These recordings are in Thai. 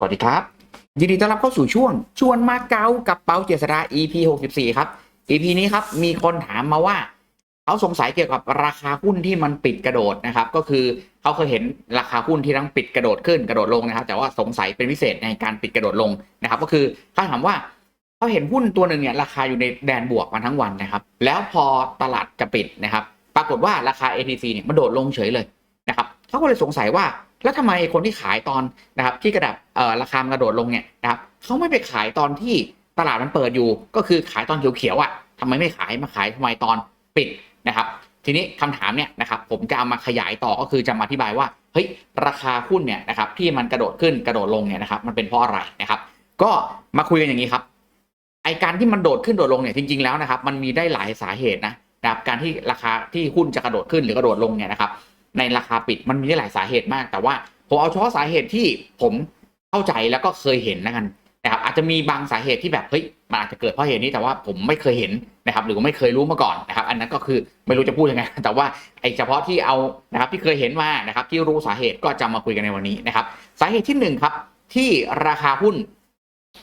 สวัสดีครับ ยินดีต้อนรับเข้าสู่ช่วง ชวนมาเก๊ากับเปาเจษดา EP 64 ครับ EP นี้ครับ มีคนถามมาว่า เขาสงสัยเกี่ยวกับราคาหุ้นที่มันปิดกระโดดนะครับ ก็คือเขาเคยเห็นราคาหุ้นที่ทั้งปิดกระโดดขึ้นกระโดดลงนะครับ แต่ว่าสงสัยเป็นพิเศษในการปิดกระโดดลงนะครับ ก็คือเขาถามว่าเขาเห็นหุ้นตัวหนึ่งเนี่ยราคาอยู่ในแดนบวกมาทั้งวันนะครับ แล้วพอตลาดจะปิดนะครับ ปรากฏว่าราคา ATC เนี่ยมันโดดลงเฉยเลยนะครับเขาก็เลยสงสัยว่า แล้วทำไมคนที่ขายตอนนะครับที่กระดับราคามันกระโดดลงเนี่ยนะครับเขาไม่ไปขายตอนที่ตลาดมันเปิดอยู่ ก็คือขายตอนเขียวๆอะทำไมไม่ขายมาขายทำไมตอนปิดนะครับ ทีนี้คำถามเนี่ยนะครับผมจะเอามาขยายต่อก็คือจะมาอธิบายว่าเฮ้ยราคาหุ้นเนี่ยนะครับที่มันกระโดดขึ้นกระโดดลงเนี่ยนะครับมันเป็นเพราะอะไรนะครับก็มาคุยกันอย่างนี้ครับไอการที่มันโดดขึ้นโดดลงเนี่ยจริงๆแล้วนะครับมันมีได้หลายสาเหตุนะนะครับการที่ราคาที่หุ้นจะกระโดดขึ้นหรือกระโดดลงเนี่ยนะครับ ในราคาปิดมันมีได้หลายสาเหตุมาก แต่ว่าผมเอาเฉพาะสาเหตุที่ผมเข้าใจแล้วก็เคยเห็นนะกันนะครับอาจจะมีบางสาเหตุที่แบบเฮ้ยมันอาจจะเกิดเพราะเหตุนี้แต่ว่าผมไม่เคยเห็นนะครับ หรือไม่เคยรู้มาก่อนนะครับ อันนั้นก็คือไม่รู้จะพูดยังไง แต่ว่าไอ้เฉพาะที่เอานะครับที่เคยเห็นมานะครับ ที่รู้สาเหตุก็จะมาคุยกันในวันนี้นะครับ สาเหตุที่หนึ่งครับที่ราคาหุ้น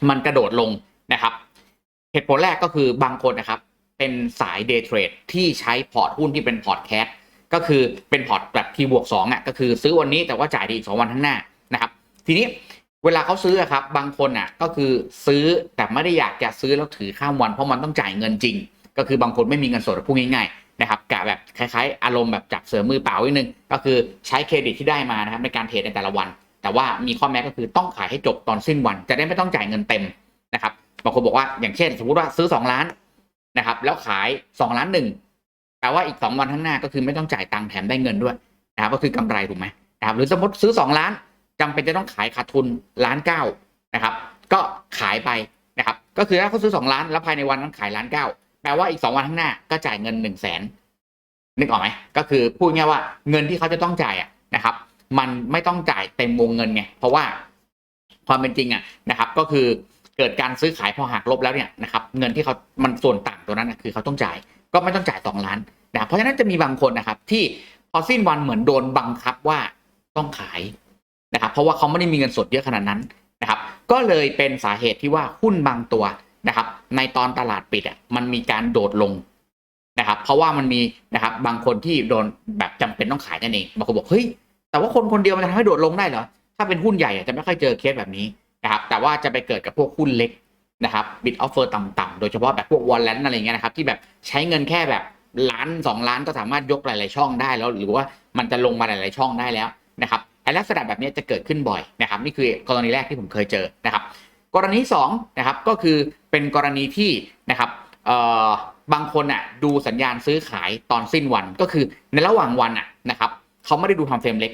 มันกระโดดลงนะครับ เหตุผลแรกก็คือบางคนนะครับ เป็นสายเดย์เทรดที่ใช้พอร์ตหุ้นที่เป็นพอร์ตแคส ก็คือเป็นพอร์ตแบบทีบวกสองอะก็คือซื้อวันนี้แต่ว่าจ่ายดีอีกสองวันข้างหน้านะครับ ทีนี้เวลาเขาซื้อครับบางคนอะก็คือซื้อแต่ไม่ได้อยากจะซื้อแล้วถือข้ามวันเพราะมันต้องจ่ายเงินจริง ก็คือบางคนไม่มีเงินสดพูดง่ายๆนะครับกะแบบคล้ายๆ อารมณ์แบบจับเสือมือเปล่านิดนึงก็คือใช้เครดิตที่ได้มานะครับในการเทรดในแต่ละวัน แต่ว่ามีข้อแม้ก็คือต้องขายให้จบตอนสิ้นวัน จะได้ไม่ต้องจ่ายเงินเต็มนะครับบางคนบอกว่าอย่างเช่น สมมติว่าซื้อ 2 ล้านนะครับแล้วขาย 2 ล้านหนึ่ง แปลว่าอีก 2 วันข้างหน้าก็คือไม่ต้องจ่ายตังค์แถมได้เงินด้วยนะครับก็คือกำไรถูกไหมนะครับหรือสมมติซื้อ 2 ล้านจำเป็นจะต้องขายขาดทุนล้านเก้านะครับ ก็ขายไปนะครับก็คือถ้าเขาซื้อ 2 ล้าน แล้วภายในวันนั้นขายล้านเก้าแปลว่าอีก 2 วันข้างหน้าก็จ่ายเงิน1นึ่งแสนนึกออกไหมก็คือพูดง่ายว่าเงินที่เขาจะต้องจ่ายอะนะครับ มันไม่ต้องจ่ายเต็มวงเงินไงเพราะว่าความเป็นจริงอะนะครับ ก็คือ เกิดการซื้อขายพอหักลบแล้วเนี่ยนะครับเงินที่เขามันส่วนต่างตัวนั้นนะคือเขาต้องจ่ายก็ไม่ต้องจ่ายสองล้านนะเพราะฉะนั้นจะมีบางคนนะครับที่พอสิ้นวันเหมือนโดนบังคับว่าต้องขายนะครับเพราะว่าเขาไม่ได้มีเงินสดเยอะขนาดนั้นนะครับ ก็เลยเป็นสาเหตุที่ว่าหุ้นบางตัวนะครับ ในตอนตลาดปิดอะมันมีการโดดลงนะครับ เพราะว่ามันมีนะครับบางคนที่โดนแบบจำเป็นต้องขายนั่นเองบางคนบอกเฮ้ยแต่ว่าคนคนเดียวมันจะทำให้โดดลงได้เหรอถ้าเป็นหุ้นใหญ่จะไม่ค่อยเจอเคสแบบนี้ นะครับแต่ว่าจะไปเกิดกับพวกหุ้นเล็กนะครับบิดออฟเฟอร์ต่ำๆโดยเฉพาะแบบพวกวอลเลนอะไรเงี้ยนะครับที่แบบใช้เงินแค่แบบล้านสองล้านก็สามารถยกหลาย ๆ ช่องได้แล้ว หรือว่ามันจะลงมาหลาย ๆ ช่องได้แล้วนะครับไอ้ลักษณะแบบนี้จะเกิดขึ้นบ่อยนะครับนี่คือกรณีแรกที่ผมเคยเจอนะครับ กรณีที่สองนะครับก็คือเป็นกรณีที่นะครับบางคนอะดูสัญญาณซื้อขายตอนสิ้นวันก็คือในระหว่างวันอะนะครับเขาไม่ได้ดูทำเฟรมเล็ก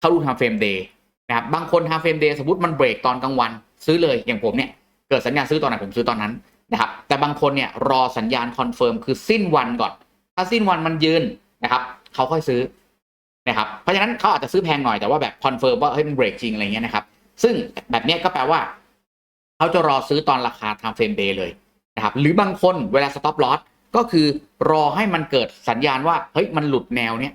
เขาดูทำเฟรมเดย์ นะครับบางคนทำเฟรมเดย์สมมติมันเบรกตอนกลางวัน ซื้อเลยอย่างผมเนี่ยเกิดสัญญาณซื้อตอนไหนผมซื้อตอนนั้นนะครับแต่บางคนเนี่ยรอสัญญาณคอนเฟิร์มคือสิ้นวันก่อน ถ้าสิ้นวันมันยืนนะครับเขาค่อยซื้อนะครับเพราะฉะนั้นเขาอาจจะซื้อแพงหน่อยแต่ว่าแบบคอนเฟิร์มว่าเฮ้ยมันเบรกจริงอะไรเงี้ยนะครับซึ่งแบบนี้ก็แปลว่าเขาจะรอซื้อตอนราคา time frame day เลยนะครับหรือบางคนเวลา stop loss ก็คือรอให้มันเกิดสัญญาณว่าเฮ้ยมันหลุดแนวเนี้ย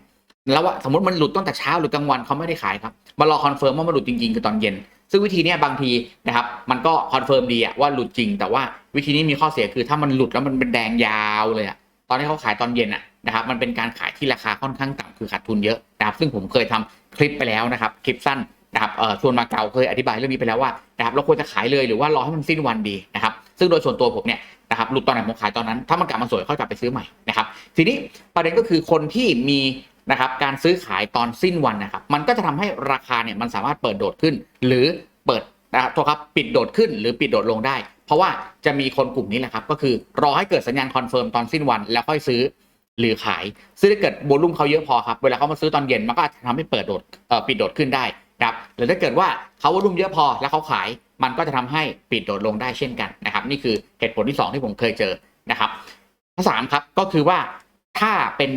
แล้วว่าสมมติมันหลุดตั้งแต่เช้าหรือกลางวันเขาไม่ได้ขายครับมารอคอนเฟิร์มว่ามันหลุดจริงๆคือตอนเย็น ซึ่งวิธีนี้บางทีนะครับมันก็คอนเฟิร์มดีอะว่าหลุดจริง แต่ว่าวิธีนี้มีข้อเสียคือถ้ามันหลุดแล้วมันเป็นแดงยาวเลยอะตอนที่เขาขายตอนเย็นอะนะครับมันเป็นการขายที่ราคาค่อนข้างต่ำคือขาดทุนเยอะนะครับซึ่งผมเคยทำคลิปไปแล้วนะครับคลิปสั้นนะครับเอ่อชวนมาเก่าเคยอธิบายเรื่องนี้ไปแล้วว่านะครับเราควรจะขายเลยหรือว่ารอให้มันสิ้นวันดีนะครับซึ่งโดยส่วนตัวผมเนี่ยนะครับหลุดตอนไหนผมขายตอนนั้น ถ้ามันกลับมาสวยค่อยกลับไปซื้อใหม่นะครับทีนี้ประเด็นก็คือคนที่มี นะครับการซื้อขายตอนสิ้นวันนะครับมันก็จะทำให้ราคาเนี่ยมันสามารถเปิดโดดขึ้น หรือเปิดนะครับโทษครับปิดโดดขึ้น หรือปิดโดดลงได้ เพราะว่าจะมีคนกลุ่มนี้แหละครับก็คือรอให้เกิดสัญญาณคอนเฟิร์มตอนสิ้นวันแล้วค่อยซื้อหรือขายซื้อถ้าเกิดโวลุ่มเขาเยอะพอครับ เวลาเขามาซื้อตอนเย็นมันก็อาจจะทำให้เปิดโดดปิดโดดขึ้นได้นะครับหรือถ้าเกิดว่าเขาโวลุ่มเยอะพอแล้วเขาขาย มันก็จะทำให้ปิดโดดลงได้เช่นกันนะครับ นี่คือเหตุผลที่สองที่ผมเคยเจอนะครับข้อสามครับก็คือว่าถ้าเป็น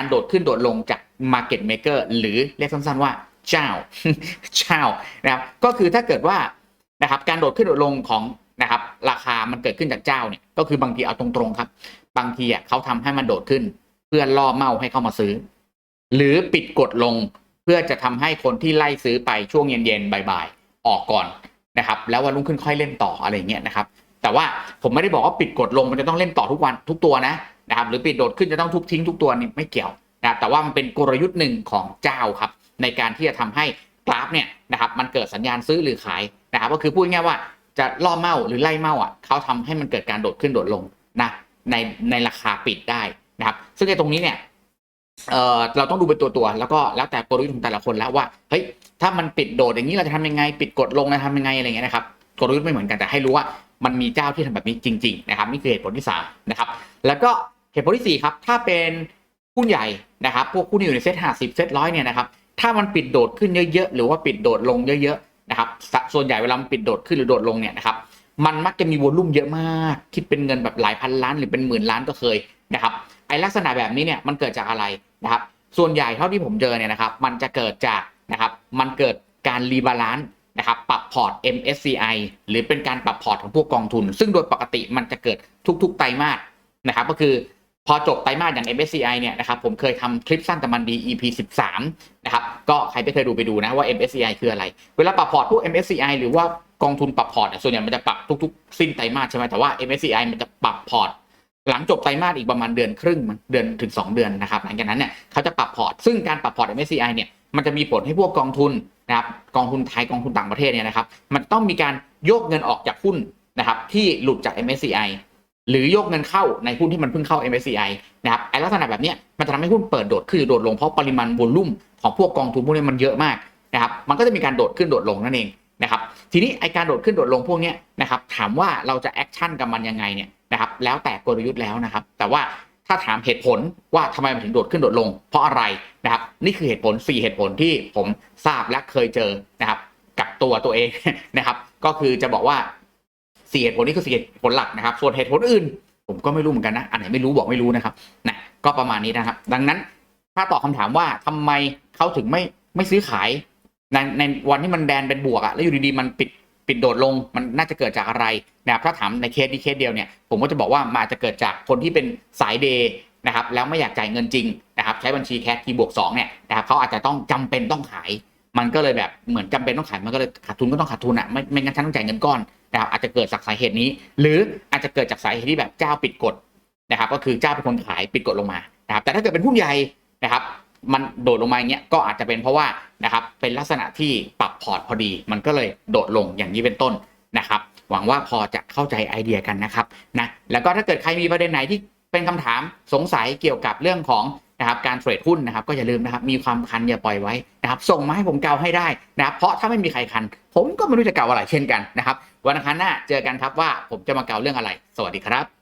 การโดดขึ้นโดดลงจาก Market Maker หรือเรียกสั้นๆว่าเจ้าเจ้านะครับก็คือถ้าเกิดว่านะครับการโดดขึ้นโดดลงของนะครับราคามันเกิดขึ้นจากเจ้าเนี่ยก็คือบางทีเอาตรงๆครับ บางทีอะเขาทำให้มันโดดขึ้น เพื่อล่อเมาให้เข้ามาซื้อ หรือปิดกดลงเพื่อจะทำให้คนที่ไล่ซื้อไปช่วงเย็นๆบ่ายๆออกก่อนนะครับ แล้ววันรุ่งขึ้นค่อยเล่นต่ออะไรเงี้ยนะครับ แต่ว่าผมไม่ได้บอกว่าปิดกดลงมันจะต้องเล่นต่อทุกวันทุกตัวนะนะครับหรือปิดโดดขึ้นจะต้องทุบทิ้งทุกตัวนี่ไม่เกี่ยวนะครับแต่ว่ามันเป็นกลยุทธ์หนึ่งของเจ้าครับในการที่จะทำให้กราฟเนี่ยนะครับมันเกิดสัญญาณซื้อหรือขายนะครับก็คือพูดง่ายว่าจะล่อเมาหรือไล่เมาอะเขาทำให้มันเกิดการโดดขึ้นโดดลงนะในในราคาปิดได้นะครับซึ่งในตรงนี้เนี่ยเอ่อเราต้องดูเป็นตัวตัวแล้วก็แล้วแต่กลยุทธ์ของแต่ละคนแล้วว่าเฮ้ยถ้ามันปิดโดดอย่างนี้เราจะทำยังไง ปิดกดลงเราทำยังไงอะไรเงี้ยนะครับกลยุทธ์ไม่เหมือนกันแต่ให้รู้ว่า มันมีเจ้าที่ทำแบบนี้จริง ๆ นะครับนี่คือเหตุผลที่สามนะครับแล้วก็เหตุผลที่สี่ครับถ้าเป็นหุ้นใหญ่นะครับพวกหุ้นที่อยู่ในเซ็ตห้าสิบเซ็ตร้อยเนี่ยนะครับถ้ามันปิดโดดขึ้นเยอะๆหรือว่าปิดโดดลงเยอะๆนะครับส่วนใหญ่เวลามันปิดโดดขึ้นหรือโดดลงเนี่ยนะครับมันมักจะมีวอลลุ่มเยอะมาก คิดเป็นเงินแบบหลายพันล้านหรือเป็นหมื่นล้านก็เคยนะครับไอลักษณะแบบนี้เนี่ยมันเกิดจากอะไรนะครับส่วนใหญ่เท่าที่ผมเจอเนี่ยนะครับมันจะเกิดจากนะครับมันเกิดการรีบาลานซ์ นะครับปรับพอร์ต MSCI หรือเป็นการปรับพอร์ตของพวกกองทุน ซึ่งโดยปกติมันจะเกิดทุก ๆ ไตรมาสนะครับก็คือพอจบไตรมาสอย่าง MSCI เนี่ยนะครับผมเคยทำคลิปสั้นแต่มันดี EP 13นะครับก็ใครไม่เคยดูไปดูนะว่า MSCI คืออะไร เวลาปรับพอร์ตพวก MSCI หรือว่ากองทุนปรับพอร์ตส่วนใหญ่มันจะปรับทุก ๆ สิ้นไตรมาสใช่ไหมแต่ว่า MSCI มันจะปรับพอร์ต หลังจบไตรมาสอีกประมาณเดือนครึ่งเดือนถึง 2 เดือนนะครับหลังจากนั้นเนี่ยเขาจะปรับพอร์ต ซึ่งการปรับพอร์ต MSCI เนี่ยมันจะมีผลให้พวกกองทุนนะครับกองทุนไทยกองทุนต่างประเทศเนี่ยนะครับ มันต้องมีการโยกเงินออกจากหุ้นนะครับที่หลุดจาก MSCI หรือโยกเงินเข้าในหุ้นที่มันเพิ่งเข้า MSCI นะครับไอ้ลักษณะแบบนี้มันจะทำให้หุ้นเปิดโดดขึ้นหรือโดดลงเพราะปริมาณวอลุ่มของพวกกองทุนพวกนี้มันเยอะมากนะครับมันก็จะมีการโดดขึ้นโดดลงนั่นเองนะครับทีนี้ไอการโดดขึ้นโดดลงพวกนี้นะครับถามว่าเราจะแอคชั่นกับมันยังไงเนี่ย นะครับ แล้วแต่กลยุทธ์แล้วนะครับ แต่ว่าถ้าถามเหตุผลว่าทำไมมันถึงโดดขึ้นโดดลง เพราะอะไรนะครับ นี่คือเหตุผล 4 เหตุผลที่ผมทราบและเคยเจอนะครับ กับตัวตัวเองนะครับ ก็คือจะบอกว่าสี่เหตุผลนี้คือสี่เหตุผลหลักนะครับ ส่วนเหตุผลอื่น ผมก็ไม่รู้เหมือนกันนะ อันไหนไม่รู้บอกไม่รู้นะครับนะก็ประมาณนี้นะครับ ดังนั้นถ้าตอบคำถามว่าทำไมเขาถึงไม่ไม่ซื้อขายในในวันที่มันแดนเป็นบวกอะแล้วอยู่ดีๆมันปิด ปิดโดดลงมันน่าจะเกิดจากอะไรนะครับถ้าถามในเคสนี้เคสเดียวเนี่ยผมก็จะบอกว่ามันอาจจะเกิดจากคนที่เป็นสายเดย์นะครับแล้วไม่อยากจ่ายเงินจริงนะครับใช้บัญชีแคชทีบวกสองเนี่ยนะครับเขาอาจจะต้องจำเป็นต้องขาย มันก็เลยแบบเหมือนจำเป็นต้องขายมันก็เลยขาดทุนก็ต้องขาดทุนอะไม่ไม่งั้นฉันต้องจ่ายเงินก้อนนะครับอาจจะเกิดจากสาเหตุนี้ หรืออาจจะเกิดจากสาเหตุที่แบบเจ้าปิดกฎนะครับก็คือเจ้าเป็นคนขายปิดกฎลงมานะครับแต่ถ้าเกิดเป็นหุ้นใหญ่นะครับ มันโดดลงมาอย่างเงี้ยก็อาจจะเป็นเพราะว่านะครับเป็นลักษณะที่ปรับพอร์ตพอดี มันก็เลยโดดลงอย่างนี้เป็นต้นนะครับหวังว่าพอจะเข้าใจไอเดียกันนะครับนะแล้วก็ถ้าเกิดใครมีประเด็นไหนที่เป็นคำถามสงสัยเกี่ยวกับเรื่องของนะครับการเทรดหุ้นนะครับก็อย่าลืมนะครับมีความคันอย่าปล่อยไว้นะครับส่งมาให้ผมเกาให้ได้นะครับเพราะถ้าไม่มีใครคัน ผมก็ไม่รู้จะเกาอะไรเช่นกันนะครับวันอังคารหน้าเจอกันครับว่าผมจะมาเกาเรื่องอะไร สวัสดีครับ